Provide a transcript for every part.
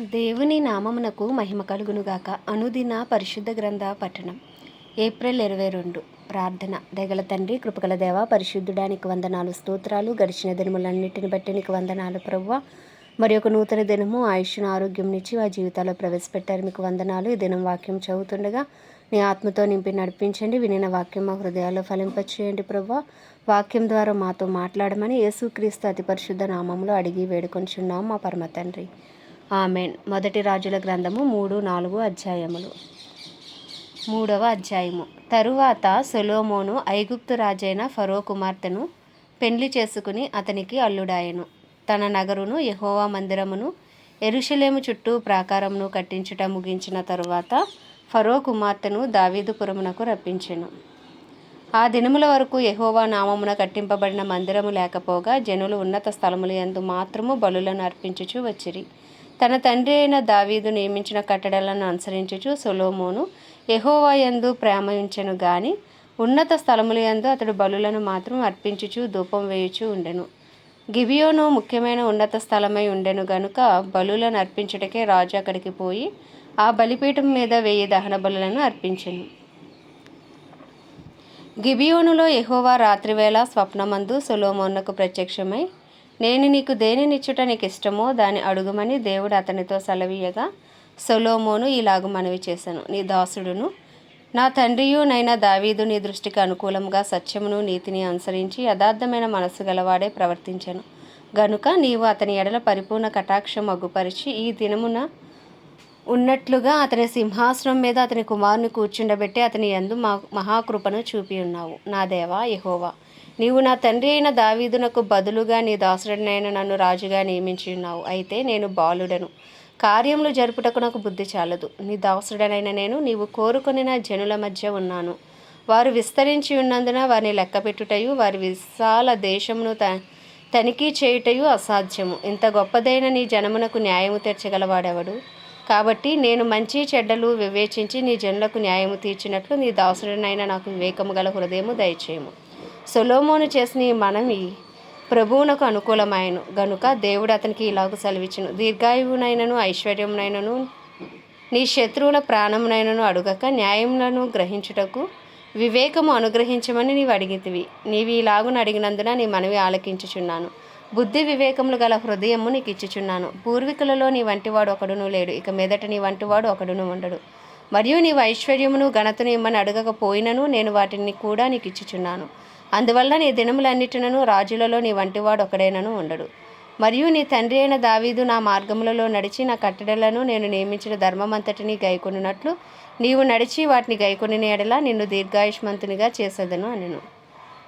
దేవుని నామమునకు మహిమ కలుగునుగాక. అనుదిన పరిశుద్ధ గ్రంథ పఠనం. ఏప్రిల్ ఇరవై రెండు. ప్రార్థన. దగల తండ్రి కృపగల దేవ పరిశుద్ధుడానికి వందనాలు స్తోత్రాలు గడిచిన దినములన్నిటిని బట్టి నీకు వందనాలు ప్రవ్వ మరి ఒక నూతన దినము ఆయుష్ను ఆరోగ్యం ఇచ్చి ఆ జీవితాల్లో ప్రవేశపెట్టారు. మీకు వందనాలు. ఈ దినం వాక్యం చదువుతుండగా నీ ఆత్మతో నింపి నడిపించండి. వినిన వాక్యం మా హృదయాల్లో ఫలింపచేయండి ప్రవ్వ వాక్యం ద్వారా మాతో మాట్లాడమని యేసుక్రీస్తు అతి పరిశుద్ధ నామంలో అడిగి వేడుకొంచున్నాం మా పరమ తండ్రి. ఆమెన్ మొదటి రాజుల గ్రంథము మూడు నాలుగు అధ్యాయములు. మూడవ అధ్యాయము. తరువాత సొలోమోను ఐగుప్తు రాజైన ఫరో కుమార్తెను పెండ్లి చేసుకుని అతనికి అల్లుడాయను. తన నగరును యహోవా మందిరమును ఎరుషలేము చుట్టూ ప్రాకారమును కట్టించుట ముగించిన తరువాత ఫరో కుమార్తెను దావీదుపురమునకు రప్పించెను. ఆ దినముల వరకు యహోవా నామమున కట్టింపబడిన మందిరము లేకపోగా జనులు ఉన్నత స్థలముల యందు మాత్రము బలులను అర్పించుచు వచ్చిరి. తన తండ్రి అయిన దావీదు నియమించిన కట్టడలను అనుసరించుచు సొలోమోను యెహోవా యందు ప్రేమ ఉంచెను గాని ఉన్నత స్థలముల యందు అతడు బలులను మాత్రం అర్పించుచు ధూపం వేయుచు ఉండెను. గిబియోను ముఖ్యమైన ఉన్నత స్థలమై ఉండెను గనుక బలులను అర్పించుటకే రాజు అక్కడికి పోయి ఆ బలిపీఠం మీద వెయ్యి దహన బలులను అర్పించెను. గిబియోనులో ఎహోవా రాత్రివేళ స్వప్నమందు సొలోమోన్నకు ప్రత్యక్షమై నేను నీకు దేనినిచ్చుట నీకు ఇష్టమో దాని అడుగుమని దేవుడు అతనితో సెలవీయగా సొలోమోను ఇలాగు మనవి చేశాను. నీ దాసుడును నా తండ్రియు నైనా దావీదు నీ దృష్టికి అనుకూలంగా సత్యమును నీతిని అనుసరించి యథార్థమైన మనసు గలవాడే ప్రవర్తించాను. గనుక నీవు అతని ఎడల పరిపూర్ణ కటాక్షం అగ్గుపరిచి ఈ దినమున ఉన్నట్లుగా అతని సింహాసనం మీద అతని కుమారుని కూర్చుండబెట్టి అతని యందు మా మహాకృపను చూపి ఉన్నావు. నా దేవా యహోవా నీవు నా తండ్రి అయిన దావీదునకు బదులుగా నీ దాసుడనైన నన్ను రాజుగా నియమించి ఉన్నావు. అయితే నేను బాలుడను. కార్యములు జరుపుటకు నాకు బుద్ధి చాలదు. నీ దాసుడనైన నేను నీవు కోరుకొనిన జనుల మధ్య ఉన్నాను. వారు విస్తరించి ఉన్నందున వారిని లెక్కపెట్టుటయు వారి విశాల దేశమును త తనిఖీ చేయుటయు అసాధ్యము. ఇంత గొప్పదైన నీ జనమునకు న్యాయము తీర్చగలవాడెవడు కాబట్టి నేను మంచి చెడ్డలు వివేచించి నీ జనులకు న్యాయము తీర్చినట్లు నీ దాసుడనైన నాకు వివేకము గల హృదయము దయచేయము. సొలోమోను చేసిన ఈ మనవి ప్రభువునకు అనుకూలమాయను. గనుక దేవుడు అతనికి ఇలాగ సెలవిచ్చును. దీర్ఘాయువునైనను ఐశ్వర్యమునైనను నీ శత్రువుల ప్రాణమునైనను అడుగక న్యాయములను గ్రహించుటకు వివేకము అనుగ్రహించమని నీవు అడిగితివి. నీవు ఇలాగున అడిగినందున నీ మనవి ఆలకించుచున్నాను. బుద్ధి వివేకములు గల హృదయము నీకు ఇచ్చుచున్నాను పూర్వీకులలో నీ వంటివాడు ఒకడును లేడు. ఇక మీదట నీ వంటివాడు ఒకడును ఉండడు. మరియు నీవు ఐశ్వర్యమును ఘనతను ఇమ్మని అడగకపోయినను నేను వాటిని కూడా నీకు ఇచ్చుచున్నాను అందువల్ల నీ దినములన్నిటినను రాజులలో నీ వంటివాడు ఒకడైనను ఉండడు. మరియు నీ తండ్రి అయిన దావీదు నా మార్గములలో నడిచి నా కట్టడలను నేను నియమించిన ధర్మమంతటిని గైకొనున్నట్లు నీవు నడిచి వాటిని గైకొనిన ఎడల నిన్ను దీర్ఘాయుష్మంతునిగా చేసేదను అనెను.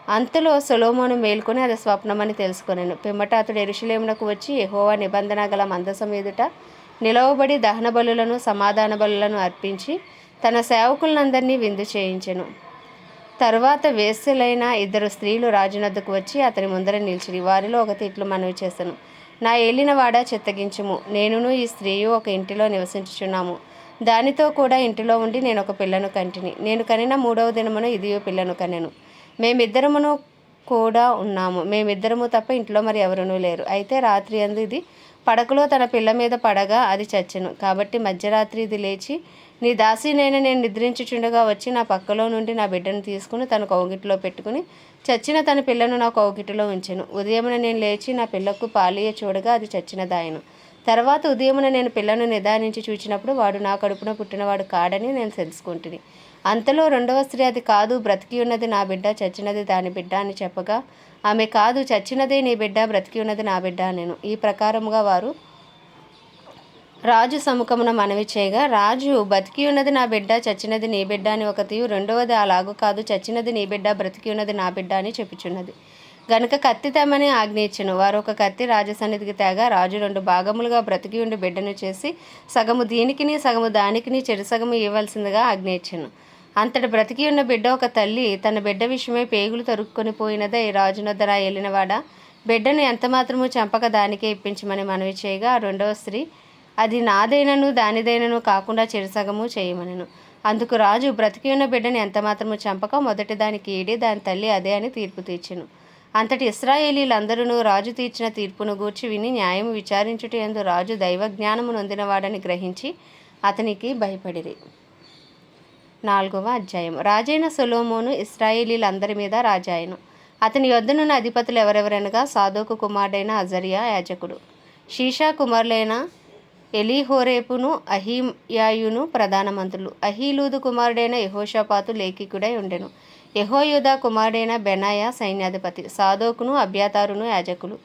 అంతలో సొలోమోను మేల్కొని అది స్వప్నమని తెలుసుకొనెను. పిమ్మట అతడు ఎరుషులేమునకు వచ్చి ఎహోవా నిబంధన గల మందసం ఎదుట నిలవబడి దహన బలులను సమాధాన బలులను అర్పించి తన సేవకులందరినీ విందు చేయించెను. తరువాత వేశ్యలైన ఇద్దరు స్త్రీలు రాజునద్దకు వచ్చి అతని ముందర నిలిచిరి. వారిలో ఒకటి ఇట్లు మనవి చేశాను నా ఏలినవాడ చిత్తగించుము. నేనును ఈ స్త్రీయు ఒక ఇంటిలో నివసించుచున్నాము. దానితో కూడా ఇంటిలో ఉండి నేను ఒక పిల్లను కంటిని. నేను కనిన మూడవ దినమున ఇదియో పిల్లను కనెను. మేమిద్దరమును కూడా ఉన్నాము. మేమిద్దరము తప్ప ఇంట్లో మరి ఎవరునూ లేరు. అయితే రాత్రి అందు ఇది పడకలో తన పిల్ల మీద పడగా అది చచ్చెను. కాబట్టి మధ్యరాత్రి ఇది లేచి నీ దాసినైనా నేను నిద్రించుచుండగా వచ్చి నా పక్కలో నుండి నా బిడ్డను తీసుకుని తన కౌగిట్లో పెట్టుకుని చచ్చిన తన పిల్లను నా కౌగిటిలో ఉంచెను. ఉదయమున నేను లేచి నా పిల్లకు పాలియ చూడగా అది చచ్చినదాయను తర్వాత ఉదయమున నేను పిల్లను నిదానించి చూచినప్పుడు వాడు నా కడుపున పుట్టినవాడు కాడని నేను తెలుసుకుంటుని. అంతలో రెండవ స్త్రీ అది కాదు బ్రతికి ఉన్నది నా బిడ్డ చచ్చినది దాని బిడ్డ అని చెప్పగా ఆమె కాదు చచ్చినదే నీ బిడ్డ బ్రతికి ఉన్నది నా బిడ్డ నేను ఈ ప్రకారముగా వారు రాజు సముఖమున మనవి చేయగా రాజు బతికి ఉన్నది నా బిడ్డ చచ్చినది నీ బిడ్డ అని ఒకతియు రెండవది అలాగు కాదు చచ్చినది నీ బిడ్డ బ్రతికి ఉన్నది నా బిడ్డ అని చెప్పుచున్నది. గనుక కత్తి తెమ్మని ఆజ్ఞయించెను వారు ఒక కత్తి రాజసన్నిధికి తేగా రాజు రెండు భాగములుగా బ్రతికి ఉండి బిడ్డను చేసి సగము దీనికిని సగము దానికిని చెరుసగము ఇవ్వాల్సిందిగా ఆజ్ఞయించెను అంతటి బ్రతికి ఉన్న బిడ్డ ఒక తల్లి తన బిడ్డ విషయమై పేగులు తరుక్కొని పోయినదే రాజునొద్దర వెళ్ళినవాడ బిడ్డను ఎంత మాత్రము చంపక దానికే ఇప్పించమని మనవి చేయగా ఆ రెండవ స్త్రీ అది నాదైనను దానిదైనను కాకుండా చెరుసగము చేయమనను. అందుకు రాజు బ్రతికి ఉన్న బిడ్డని ఎంత మాత్రము చంపక మొదటి దానికి ఈడి దాని తల్లి అదే అని తీర్పు తీర్చెను. అంతటి ఇస్రాయేలీలందరూ రాజు తీర్చిన తీర్పును గూర్చి విని న్యాయము విచారించుట ఎందు రాజు దైవజ్ఞానము నొందినవాడని గ్రహించి అతనికి భయపడిరి. నాలుగవ అధ్యాయం రాజైన సొలోమోను ఇస్రాయేలీలందరి మీద రాజాయను. అతని యొద్దనున్న అధిపతులు ఎవరెవరనగా సాధోకు కుమారుడైన అజరియా యాజకుడు. షీషా కుమారులైన ఎలీహోరేపును అహీయాయును ప్రధానమంత్రులు అహీలూదు కుమారుడైన యహోషపాతు లేఖికుడై ఉండెను. యహోయుధ కుమారుడైన బెనాయ సైన్యాధిపతి సాదోకును అభ్యాతారును యాజకులు.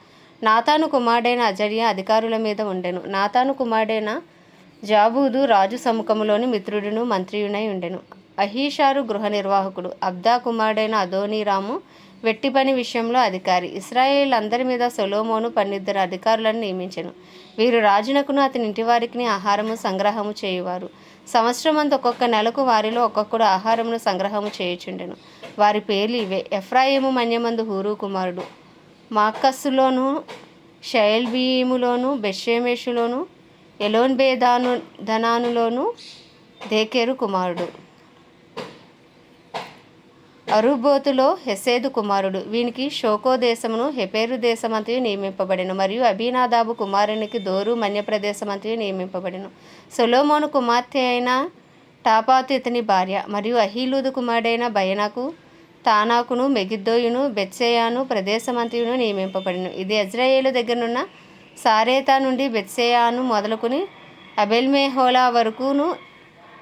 నాతాను కుమారుడైన అజర్య అధికారుల మీద ఉండెను. నాతాను కుమారుడైన జాబూదు రాజు సముఖములోని మిత్రుడును మంత్రియునై ఉండెను. అహీషారు గృహ నిర్వాహకుడు. అబ్దా కుమారుడైన అదోనీరాము వెట్టి పని విషయంలో అధికారి. ఇస్రాయేల్ అందరి మీద సొలోమోను పన్నిద్దరు అధికారులను నియమించెను. వీరు రాజునకును అతని ఇంటి వారికి ఆహారము సంగ్రహము చేయువారు. సంవత్సరమంతా ఒక్కొక్క నెలకు వారిలో ఒక్కొక్కడు ఆహారమును సంగ్రహము చేయుచుండెను. వారి పేర్లు ఇవే. ఎఫ్రాయిము మన్యమందు హూరు కుమారుడు మాకస్సులోను షయల్బీములోను బెషేమేషులోను ఎలోన్ బేదాను ధనానులోను దేకేరు కుమారుడు. అరుబోతులో హెసేదు కుమారుడు. వీనికి షోకో దేశమును హెపేరు దేశమంతయు నియమింపబడెను. మరియు అభినాదాబు కుమారునికి దోరు మన్యప్రదేశమంతయు నియమింపబడెను. సొలోమోను కుమార్తె అయిన టాపాతు ఇతని భార్య. మరియు అహీలూదు కుమారుడైన బయనకు తానాకును మెగిద్దోయును బెత్సేయాను ప్రదేశమంతయును నియమింపబడిను. ఇది ఇజ్రాయేలు దగ్గరనున్న సారేతా నుండి బెత్సేయాను మొదలుకుని అబెల్మేహోలా వరకును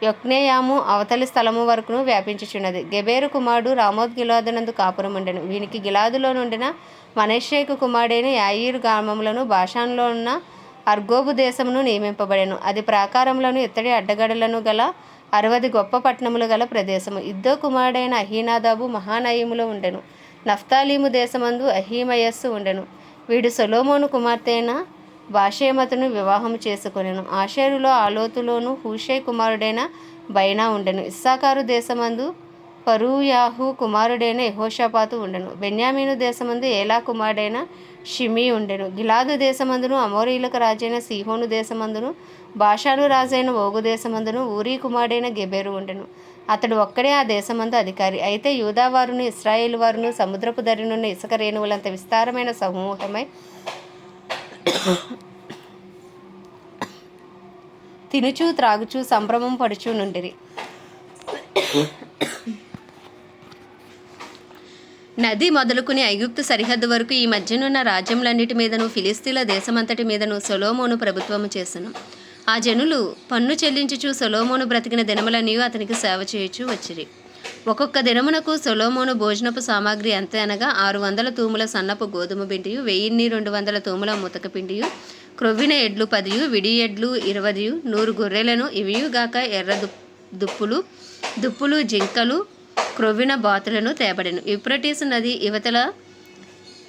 యొక్నేయాము అవతలి స్థలము వరకును వ్యాపించుచున్నది. గెబేరు కుమారుడు రామోద్ గిలాదునందు కాపురం ఉండెను. వీనికి గిలాదులో నుండిన మనషేకు కుమారుడైన యాయీరు గ్రామములను భాషాన్లో ఉన్న అర్గోబు దేశమును నియమింపబడెను. అది ప్రాకారములను ఇత్తడి అడ్డగడలను గల అరవది గొప్ప పట్టణములు గల ప్రదేశము. ఇద్దో కుమారుడైన అహీనాదాబు మహానయములో ఉండెను. నఫ్తాలీము దేశమందు అహీమయస్సు ఉండెను. వీడు సొలోమోను కుమార్తె అయిన బాషేమతును వివాహం చేసుకొనెను. ఆషేరులో ఆలోతులోను హూషే కుమారుడైన బైనా ఉండెను. ఇస్సాకారు దేశమందు పరుయాహు కుమారుడైన యహోషపాతు ఉండెను. బెన్యామీను దేశమందు ఏలా కుమారుడైన షిమీ ఉండెను. గిలాదు దేశమందును అమోరీలకు రాజైన సీహోను దేశమందును భాషాను రాజైన ఓగు దేశమందును ఊరీ కుమారుడైన గెబెరు ఉండెను. అతడు ఒక్కడే ఆ దేశమందు అధికారి. అయితే యూదావారును ఇస్రాయేల్ వారును సముద్రపు దరినున్న ఇసుక రేణువులంత విస్తారమైన సమూహమై తినుచు త్రాగుచు సంభ్రమం పడుచు నుండిరి. నది మొదలుకుని ఐగుప్తు సరిహద్దు వరకు ఈ మధ్యనున్న రాజ్యములన్నిటి మీదను ఫిలిస్తీన్ల దేశమంతటి మీదను సొలోమోను ప్రభుత్వము చేసను. ఆ జనులు పన్ను చెల్లించుచు సొలోమోను బ్రతికిన దినములన్నీ అతనికి సేవ చేయుచు వచ్చిరి. ఒక్కొక్క దినమునకు సొలోమోను భోజనపు సామాగ్రి ఎంత అనగా ఆరు వందల తూముల సన్నపు గోధుమ పిండియు వెయ్యిన్ని రెండు వందల తూముల ముతక పిండియు క్రొవ్విన ఎడ్లు పదియు విడి ఎడ్లు ఇరవదియు నూరు గొర్రెలను ఇవియుగాక ఎర్ర దుప్ దుప్పులు దుప్పులు జింకలు క్రొవ్విన బాతులను తేబడెను. యూఫ్రటీసు నది యువతల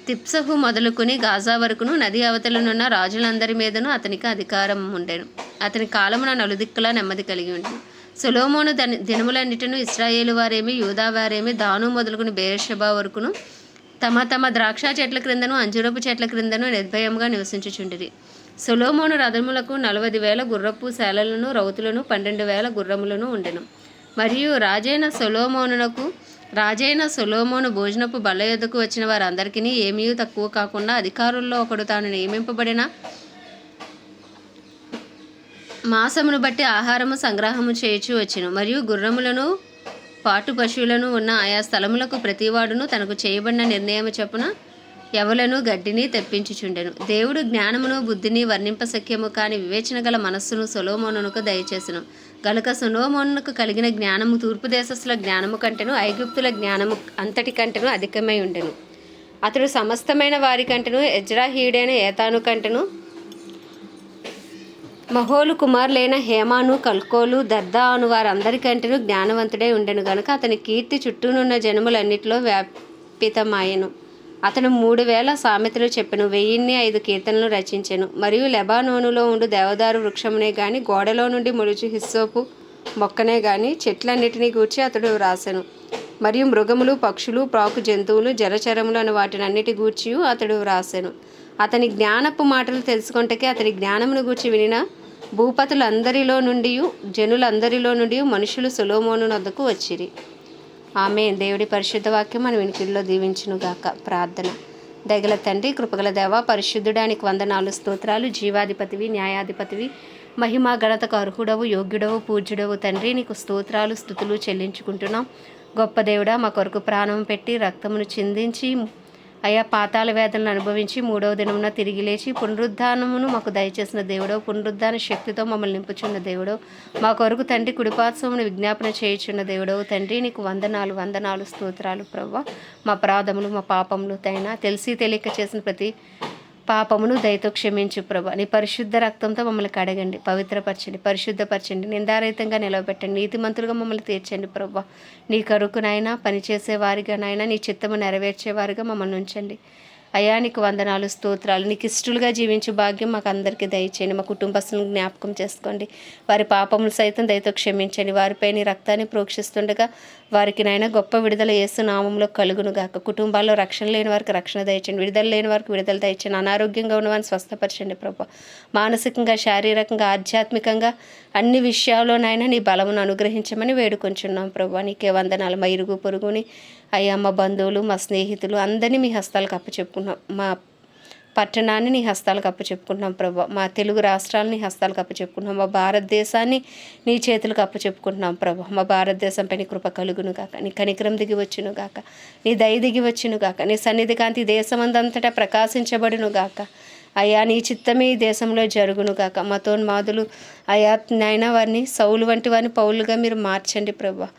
తిప్సహు మొదలుకుని గాజా వరకును నది అవతలనున్న రాజులందరి మీదను అతనికి అధికారం ఉండెను అతని కాలమున నలుదిక్కులా నెమ్మది కలిగి ఉండెను సులోమోను దని దినములన్నిటిను ఇస్రాయేలు వారేమి యూదా వారేమి దాను మొదలుకుని బేర్షబా వరకును తమ తమ ద్రాక్ష చెట్ల క్రిందను అంజురపు చెట్ల క్రిందను నిర్భయంగా నివసించుచుండిరి. సులోమోను రథములకు నలభై వేల గుర్రపు శాలలను రౌతులను పన్నెండు వేల గుర్రములను ఉండెను. మరియు రాజైన సొలోమోనునకు రాజైన సొలోమోను భోజనపు బల్ల ఎదుకు వచ్చిన వారందరికీ ఏమీ తక్కువ కాకుండా అధికారుల్లో ఒకడు తాను నియమింపబడిన మాసమును బట్టి ఆహారము సంగ్రహము చేయుచు వచ్చెను. మరియు గుర్రములను పాటు పశువులను ఉన్న ఆయా స్థలములకు ప్రతివాడును తనకు చేయబడిన నిర్ణయము చొప్పున ఎవలను గడ్డిని తెప్పించుచుండెను. దేవుడు జ్ఞానమును బుద్ధిని వర్ణింపశక్యము కాని వివేచన గల మనస్సును సొలోమోనునకు దయచేసెను. గనుక సొలోమోనునకు కలిగిన జ్ఞానము తూర్పు దేశస్థుల జ్ఞానము కంటెను ఐగుప్తుల జ్ఞానము అంతటి కంటెను అధికమై ఉండెను. అతడు సమస్తమైన వారి కంటెను ఎజ్రాహీడైన ఏతాను కంటెను మహోలు కుమారులైన హేమాను కల్కోలు దర్దా అను వారందరికంటే జ్ఞానవంతుడై ఉండెను గనుక అతని కీర్తి చుట్టూనున్న జనములన్నిటిలో వ్యాపితమాయెను. అతను మూడు వేల సామెతలు చెప్పెను వెయ్యిన్ని ఐదు కీర్తనలు రచించెను. మరియు లెబానోనులో ఉండు దేవదారు వృక్షమునే గాని గోడలో నుండి ముడుచు హిస్సోపు మొక్కనే గాని చెట్లన్నిటినీ గూర్చి అతడు వ్రాసెను. మరియు మృగములు పక్షులు ప్రాకు జంతువులు జలచరములు అను వాటినన్నిటి గూర్చి అతడు వ్రాసెను. అతని జ్ఞానపు మాటలు తెలుసుకొంటకే అతని జ్ఞానమును గూర్చి వినిన భూపతులందరిలో నుండి జనులందరిలో నుండి మనుషులు సులోమోను వద్దకు వచ్చిరి. ఆమె దేవుడి పరిశుద్ధ వాక్యం మన వెనుకల్లో దీవించునుగాక. ప్రార్థన. దగల తండ్రి కృపగల దేవ పరిశుద్ధుడానికి వందనాలు స్తోత్రాలు జీవాధిపతివి న్యాయాధిపతివి మహిమా గణతకు అర్హుడవు యోగ్యుడవు పూజ్యుడవు తండ్రి నీకు స్తోత్రాలు స్థుతులు చెల్లించుకుంటున్నాం. గొప్ప దేవుడా మా కొరకు ప్రాణం పెట్టి రక్తమును చిందించి అయా పాతాల వేదనలు అనుభవించి మూడవ దినమున తిరిగి లేచి పునరుద్ధానమును మాకు దయచేసిన దేవుడో పునరుద్ధాన శక్తితో మమ్మల్ని నింపుచున్న దేవుడో మా కొరకు తండ్రి కుడిపాత్సమును విజ్ఞాపన చేయుచున్న దేవుడో తండ్రి నీకు వందనాలు వందనాలు స్తోత్రాలు ప్రవ్వ. మా ప్రాధములు మా పాపములు తైనా తెలిసి తెలియక చేసిన ప్రతి పాపమును దయతో క్షమించు ప్రభా. నీ పరిశుద్ధ రక్తంతో మమ్మల్ని కడగండి పవిత్రపరచండి పరిశుద్ధపరచండి నిందారహితంగా నిలవబెట్టండి. నీతిమంతులుగా మమ్మల్ని తీర్చండి ప్రభా. నీ కరుకునైనా పనిచేసేవారిగానైనా నీ చిత్తము నెరవేర్చేవారిగా మమ్మల్ని ఉంచండి. అయా నీకు వందనాలు స్తోత్రాలు. నీకు ఇష్టలుగా జీవించే భాగ్యం మాకు అందరికీ దయచేయండి. మా కుటుంబస్తులను జ్ఞాపకం చేసుకోండి. వారి పాపములు సైతం దయతో క్షమించండి. వారిపై నీ రక్తాన్ని ప్రోక్షిస్తుండగా వారికి నాయన గొప్ప విడుదల చేస్తూ నామంలో కలుగును గాక కుటుంబాల్లో రక్షణ లేని వారికి రక్షణ దయచండి విడుదల లేని వారికి విడుదల దయచండి అనారోగ్యంగా ఉన్న వారిని స్వస్థపరచండి ప్రభు. మానసికంగా శారీరకంగా ఆధ్యాత్మికంగా అన్ని విషయాల్లోనైనా నీ బలమును అనుగ్రహించమని వేడుకొంచున్నాం ప్రభు. నీకే వందనాలు. మా ఇరుగు పొరుగుని అయ్యా మా బంధువులు మా స్నేహితులు అందరినీ మీ హస్తాలకు అప్పచెప్పుకున్నాం. మా పట్టణాన్ని నీ హస్తాలకు అప్పచెప్పుకుంటున్నాం ప్రభా. మా తెలుగు రాష్ట్రాలని హస్తాలకు అప్పచెప్పుకుంటున్నాం మా భారతదేశాన్ని నీ చేతులకు అప్పచెప్పుకుంటున్నాం ప్రభా. మా భారతదేశంపై నీ కృప కలుగును గాక నీ కనికరం దిగి వచ్చును గాక నీ దయ దిగి వచ్చును గాక నీ సన్నిధి కాంతి దేశమందంతటా ప్రకాశించబడును గాక అయ్యా నీ చిత్తమే ఈ దేశంలో జరుగును గాక. మతోన్మాదులు అయా నాయన వారిని సౌలు వంటి వారిని పౌలుగా మీరు మార్చండి ప్రభా.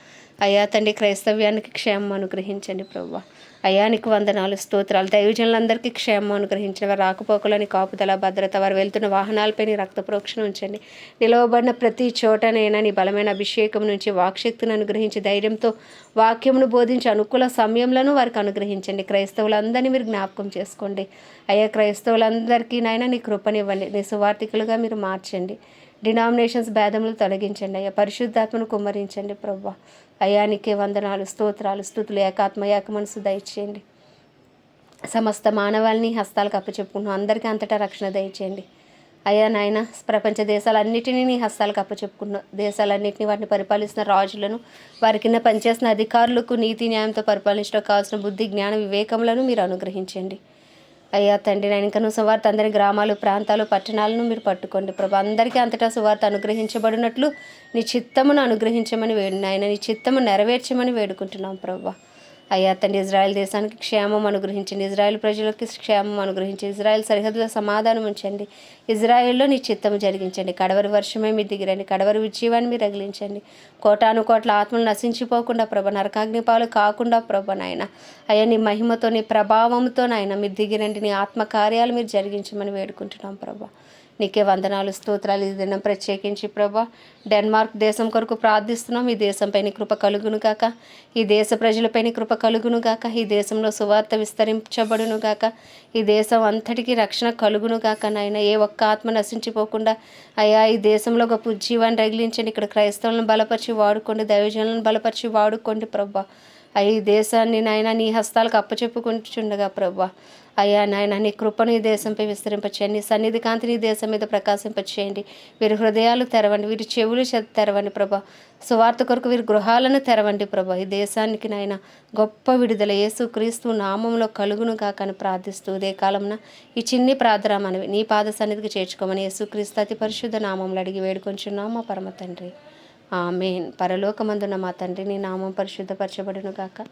అయ్యా తండ్రి క్రైస్తవ్యానికి క్షేమం అనుగ్రహించండి ప్రభా. అయానికి వందనాలు స్తోత్రాలు. దైవజనులందరికీ క్షేమం అనుగ్రహించండి వారు రాకపోకలని కాపుదల భద్రత వారు వెళ్తున్న వాహనాలపై నీ రక్త ప్రోక్షణ ఉంచండి. నిలవబడిన ప్రతి చోటనైనా నీ బలమైన అభిషేకం నుంచి వాక్శక్తిని అనుగ్రహించి ధైర్యంతో వాక్యమును బోధించి అనుకూల సమయంలోనూ వారికి అనుగ్రహించండి. క్రైస్తవులందరినీ మీరు జ్ఞాపకం చేసుకోండి. అయ్యా క్రైస్తవులందరికీ నాయన నీ కృపనివ్వండి. నీ సువార్థికులుగా మీరు మార్చండి. డినామినేషన్స్ భేదములు తొలగించండి అయ్యా. పరిశుద్ధాత్మను కుమ్మరించండి ప్రభా. అయానికే వందనాలు స్తోత్రాలు స్థుతులు ఏకాత్మ ఏక మనసు దయచేయండి. సమస్త మానవాళిని హస్తాలకు అప్పచెప్పుకుంటున్నాం. అందరికీ అంతటా రక్షణ దయచేయండి. అయ్యా నాయన ప్రపంచ దేశాలన్నిటినీ నీ హస్తాలకు అప్పచెప్పుకున్న దేశాలన్నింటినీ వాటిని పరిపాలిస్తున్న రాజులను వారి కింద పనిచేసిన అధికారులకు నీతి న్యాయంతో పరిపాలించడం కావాల్సిన బుద్ధి జ్ఞాన వివేకములను మీరు అనుగ్రహించండి. అయ్యా తండ్రి నేను ఇంకా నువ్వు సువార్త అందరి గ్రామాలు ప్రాంతాలు పట్టణాలను మీరు పట్టుకోండి. ప్రభు అందరికీ అంతటా సువార్త అనుగ్రహించబడినట్లు నీ చిత్తమును అనుగ్రహించమని వేడు నాయన నీ చిత్తము నెరవేర్చమని వేడుకుంటున్నాం ప్రభా. అయ్యా తండ్రి ఇజ్రాయెల్ దేశానికి క్షేమం అనుగ్రహించండి. ఇజ్రాయెల్ ప్రజలకి క్షేమం అనుగ్రహించి ఇజ్రాయెల్ సరిహద్దులో సమాధానం ఉంచండి. ఇజ్రాయెల్లో నీ చిత్తము జరిగించండి. కడవరి వర్షమే మీ దిగిరండి. కడవరి ఉజ్జీవాన్ని మీరు రగిలించండి. కోటాను కోట్ల ఆత్మలు నశించిపోకుండా ప్రభ నరకాగ్నిపాలు కాకుండా ప్రభ నాయన. అయ్యా నీ మహిమతో నీ ప్రభావంతో నాయన మీరు దిగిరండి. నీ ఆత్మ కార్యాలు మీరు జరిగించమని వేడుకుంటున్నాం ప్రభా. నీకే వందనాలు స్తోత్రాలు. ఈ దినం ప్రత్యేకించి ప్రభా డెన్మార్క్ దేశం కొరకు ప్రార్థిస్తున్నాం. ఈ దేశంపై నీ కృప కలుగును గాక. ఈ దేశ ప్రజలపై నీ కృప కలుగును గాక. ఈ దేశంలో సువార్త విస్తరించబడును గాక. ఈ దేశం అంతటికీ రక్షణ కలుగును గాక. నాయన ఏ ఒక్క ఆత్మ నశించిపోకుండా అయ్యా ఈ దేశంలో గొప్ప జీవాన్ని రగిలించండి. ఇక్కడ క్రైస్తవులను బలపరిచి వాడుకోండి దైవజనులను బలపరిచి వాడుకోండి ప్రభా. ఈ దేశాన్ని నాయన నీ హస్తాలకు అప్పచెప్పుకుంటుండగా ప్రభా. అయ్యా నాయన నీ కృపను ఈ దేశంపై విస్తరింపచేయండి. సన్నిధి కాంతిని ఈ దేశం మీద ప్రకాశింపచేయండి. వీరి హృదయాలు తెరవండి వీరి చెవులు తెరవండి ప్రభా. సువార్త కొరకు వీరి గృహాలను తెరవండి ప్రభా. ఈ దేశానికి నాయన గొప్ప విడుదల. యేసు క్రీస్తు నామంలో కలుగును కాకని ప్రార్థిస్తూ ఉదయ కాలంన ఈ చిన్ని ప్రార్థన మనవి. నీ పాద సన్నిధికి చేర్చుకోమని యేసు క్రీస్తు అతి పరిశుద్ధ నామంలో అడిగి వేడుకొంచున్నాం పరమ తండ్రి. ఆమెన్. పరలోకమందున మా తండ్రి నీ నామం పరిశుద్ధపరచబడును గాక.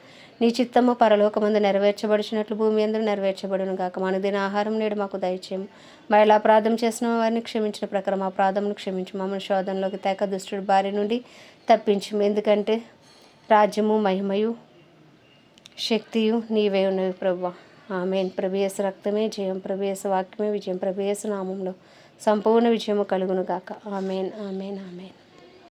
నీ చిత్తము పరలోకమందు నెరవేర్చబడినట్లు భూమి అందరూ నెరవేర్చబడును గాక. మన దిన ఆహారం నేడు మాకు దయచేయము. మరలా ఎలా అపరాధం చేసిన వారిని క్షమించిన ప్రకారం ఆ అపరాధమును క్షమించు. మమ్మల్ని శోధనలోకి తేక దుష్టుడి బారి నుండి తప్పించు. ఎందుకంటే రాజ్యము మహిమయు శక్తియు నీవే ఉన్నవి ప్రభు ఆమెన్. ప్రభేశ రక్తమే జయం ప్రభేశ వాక్యమే విజయం ప్రభేశ నామంలో సంపూర్ణ విజయము కలుగును గాక. ఆమెన్. ఆమెన్. ఆమెన్.